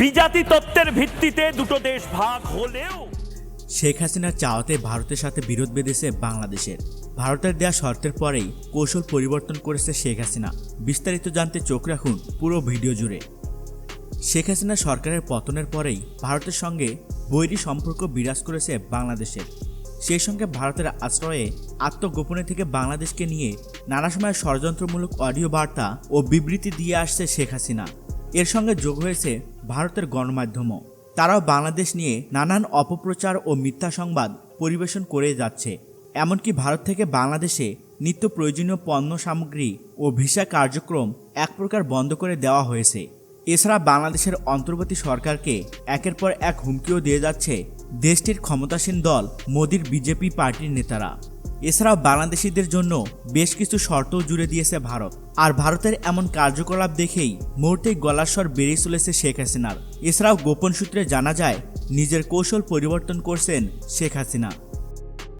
বিজাতি তত্ত্বের ভিত্তিতে দুটো দেশ ভাগ হলেও শেখ হাসিনার চাওয়াতে ভারতের সাথে বিরোধ বেঁধেছে বাংলাদেশের। ভারতের দেয়া শর্তের পরেই কৌশল পরিবর্তন করেছে শেখ হাসিনা। বিস্তারিত জানতে চোখ রাখুন পুরো ভিডিও জুড়ে। শেখ হাসিনা সরকারের পতনের পরেই ভারতের সঙ্গে বৈরী সম্পর্ক বিরাজ করেছে বাংলাদেশের। সেই সঙ্গে ভারতের আশ্রয়ে আত্মগোপনে থেকে বাংলাদেশকে নিয়ে নানা সময় ষড়যন্ত্রমূলক অডিও বার্তা ও বিবৃতি দিয়ে আসছে শেখ হাসিনা। এর সঙ্গে যোগ হয়েছে ভারতের গণমাধ্যমও। তারাও বাংলাদেশ নিয়ে নানান অপপ্রচার ও মিথ্যা সংবাদ পরিবেশন করে যাচ্ছে। এমনকি ভারত থেকে বাংলাদেশে নিত্য প্রয়োজনীয় পণ্য সামগ্রী ও ভিসা কার্যক্রম এক প্রকার বন্ধ করে দেওয়া হয়েছে। এছাড়া বাংলাদেশের অন্তর্বর্তী সরকারকে একের পর এক হুমকিও দিয়ে যাচ্ছে দেশটির ক্ষমতাসীন দল মোদির বিজেপি পার্টির নেতারা। এছাড়াও বাংলাদেশিদের জন্য বেশ কিছু শর্ত জুড়ে দিয়েছে ভারত। আর ভারতের এমন কার্যকলাপ দেখেই মুহূর্তেই গলাস্বর বেড়ে চলেছে শেখ হাসিনার। এছাড়াও গোপন সূত্রে জানা যায়, নিজের কৌশল পরিবর্তন করছেন শেখ হাসিনা।